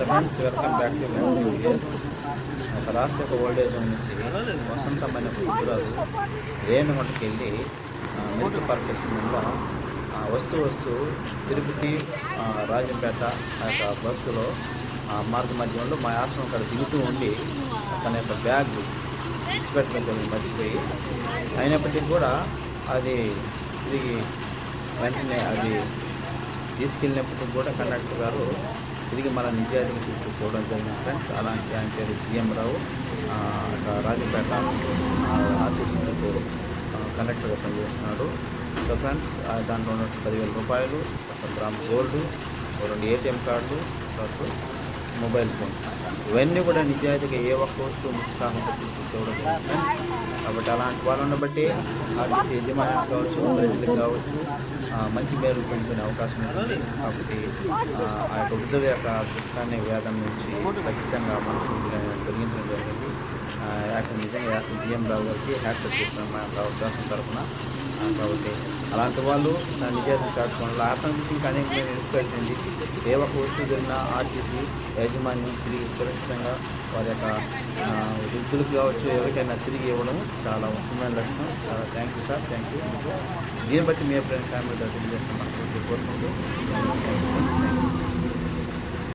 Friends welcome back to us ఒక రాష్ట్ర old age age నుంచి వసంతమైన పుట్టురాజు మటుకు వెళ్ళి మెడికల్ మిల్క్ పర్కేషన్లో వస్తూ వస్తూ తిరుపతి రాజంపేట ఆ యొక్క బస్సులో ఆ, మార్గ మధ్యంలో మా ఆశ్రమం అక్కడ దిగుతూ ఉండి తన యొక్క బ్యాగ్ విడిచిపెట్టడం మర్చిపోయి అయినప్పటికీ కూడా అది తిరిగి వెంటనే అది తీసుకెళ్ళినప్పటికి కూడా కండక్టర్ గారు తిరిగి మన నిజాయితీకి తీసుకొచ్చి జరిగింది. ఫ్రెండ్స్ అలాంటి ఆయన పేరు జిఎం రావు రాజపేట అక్కడ రాజంపేట ఆర్టీసీ కండక్టర్గా పనిచేస్తున్నాడు. సో ఫ్రెండ్స్ ఆ దాంట్లో ఉన్న పదివేల రూపాయలు ఒక గ్రామ్ గోల్డ్ రెండు ATM card plus mobile phone. ఇవన్నీ కూడా నిజాయితీగా ఏ ఒక్క వస్తువు మిస్ కాకుండా తీసుకొచ్చి ఫ్రెండ్స్. కాబట్టి అలాంటి వాళ్ళని బట్టి ఆర్టీసీ యజమాని కావచ్చు ప్రజలకు కావచ్చు మంచి మేలు పొందుకునే అవకాశం ఉంటుంది. కాబట్టి ఆ, యొక్క వృద్ధుల యొక్క దుఃఖాన్ని వేదం నుంచి ఖచ్చితంగా మనస్ఫూర్తిగా తొలగించడం జరిగింది ఆ, యాక్టర్ నిజంగా యాక్టర్ జిఎం రావు గారికి హ్యాట్సప్ చెప్తున్నాను తరఫున కాబట్టి అలాంటి వాళ్ళు నా నిజాయితీ చాటుకోవడంలో ఆత్మవిషయం ఇంకా అనేక నేను ఏ ఒక్క వస్తువు జరిగినా ఆర్టీసీ యాజమాన్యం తిరిగి సురక్షితంగా వారి యొక్క వృద్ధులకు కావచ్చు ఎవరికైనా తిరిగి ఇవ్వడం చాలా ముఖ్యమైన లక్షణం చాలా thank you sir thank you దీన్ని బట్టి మీ ఫ్రెండ్ ఫ్యామిలీ తెలియజేస్తాం మాకు కోరుకుంటూ